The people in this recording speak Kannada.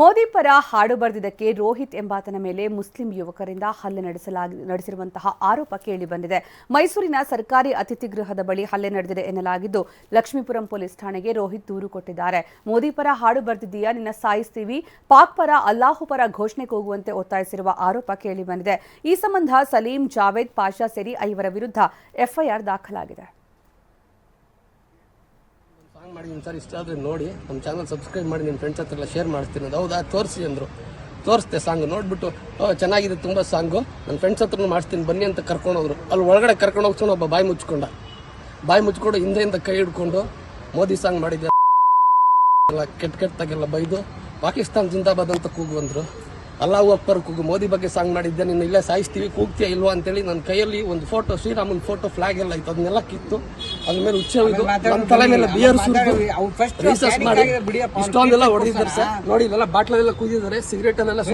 ಮೋದಿ ಪರ ಹಾಡು ಬರೆದಿದ್ದಕ್ಕೆ ರೋಹಿತ್ ಎಂಬಾತನ ಮೇಲೆ ಮುಸ್ಲಿಂ ಯುವಕರಿಂದ ಹಲ್ಲೆ ನಡೆಸಲಾಗಿ, ನಡೆಸಿರುವಂತಹ ಆರೋಪ ಕೇಳಿಬಂದಿದೆ ಮೈಸೂರಿನ ಸರ್ಕಾರಿ ಅತಿಥಿ ಗೃಹದ ಬಳಿ ಹಲ್ಲೆ ನಡೆದಿದೆ ಎನ್ನಲಾಗಿದ್ದು, ಲಕ್ಷ್ಮೀಪುರಂ ಪೊಲೀಸ್ ಠಾಣೆಗೆ ರೋಹಿತ್ ದೂರು ಕೊಟ್ಟಿದ್ದಾರೆ. ಮೋದಿ ಪರ ಹಾಡು ಬರೆದಿದ್ದೀಯಾ, ನಿನ್ನ ಸಾಯಿಸ್ತೀವಿ, ಪಾಕ್ ಪರ ಅಲ್ಲಾಹು ಪರ ಘೋಷಣೆ ಕೂಗುವಂತೆ ಒತ್ತಾಯಿಸಿರುವ ಆರೋಪ ಕೇಳಿಬಂದಿದೆ ಈ ಸಂಬಂಧ ಸಲೀಂ ಜಾವೇದ್ ಪಾಷಾ ಸೇರಿ ಐವರ ವಿರುದ್ಧ ಎಫ್ಐಆರ್ ದಾಖಲಾಗಿದೆ. ಸಾಂಗ್ ಮಾಡಿದ್ದೀನಿ ಸರ್ ಇಷ್ಟ ಆದರೆ ನೋಡಿ, ನಮ್ಮ ಚಾನಲ್ ಸಬ್ಸ್ಕ್ರೈಬ್ ಮಾಡಿ ನಿಮ್ಮ ಫ್ರೆಂಡ್ಸ್ ಹತ್ರ ಎಲ್ಲ ಶೇರ್ ಮಾಡ್ತೀನಿ ಅದು ಹೌದಾ? ತೋರಿಸಿ ಅಂದರು. ತೋರಿಸ್ತೆ ಸಾಂಗ್ ನೋಡ್ಬಿಟ್ಟು ಚೆನ್ನಾಗಿದೆ ತುಂಬ ಸಾಂಗು ನನ್ನ ಫ್ರೆಂಡ್ಸ್ ಹತ್ರನು ಮಾಡಿಸ್ತೀನಿ ಬನ್ನಿ ಅಂತ ಕರ್ಕೊಂಡು ಹೋದ್ರು ಅಲ್ಲಿ ಒಳಗಡೆ ಕರ್ಕೊಂಡು ಹೋಗ್ಕೊಂಡು ಒಬ್ಬ ಬಾಯಿ ಮುಚ್ಕೊಂಡ. ಬಾಯಿ ಮುಚ್ಕೊಂಡು ಹಿಂದೆಯಿಂದ ಕೈ ಹಿಡ್ಕೊಂಡು ಮೋದಿ ಸಾಂಗ್ ಮಾಡಿದ್ದೆ. ಎಲ್ಲ ಕೆಟ್ಟ ಕೆಟ್ಟದಾಗೆಲ್ಲ ಬೈದು ಪಾಕಿಸ್ತಾನ್ ಜಿಂದಾಬಾದ್ ಅಂತ ಕೂಗು ಅಂದರು. ಅಲ್ಲಾ ಒಪ್ಪರ್ ಕೂಗು. ಮೋದಿ ಬಗ್ಗೆ ಸಾಂಗ್ ಮಾಡಿದ್ದೆ. ನೀನು ಇಲ್ಲೇ ಸಾಯಿಸ್ತೀವಿ, ಕೂಗ್ತೀಯ ಇಲ್ವಾ ಅಂತೇಳಿ ನನ್ನ ಕೈಯಲ್ಲಿ ಒಂದು ಫೋಟೋ ಶ್ರೀರಾಮನ ಫೋಟೋ ಫ್ಲಾಗ್ ಎಲ್ಲ ಇತ್ತು. ಅದನ್ನೆಲ್ಲ ಕಿತ್ತು. ಅದ್ರ ಮೇಲೆ ಇದು ನನ್ನ ತಲೆ ಮೇಲೆ ಬಿಯರ್ ಸುರಿದು ರೀಸರ್ಚ್ ಮಾಡಿ ಇಷ್ಟೊಂದೆಲ್ಲ ಹೊಡೆದಿದ್ದಾರೆ ಸರ್. ನೋಡಿ ಇಲ್ಲೆಲ್ಲ ಬಾಟ್ಲಲ್ಲೆಲ್ಲ ಕುದಿದ್ದಾರೆ ಸಿಗರೇಟಲ್ಲೆಲ್ಲ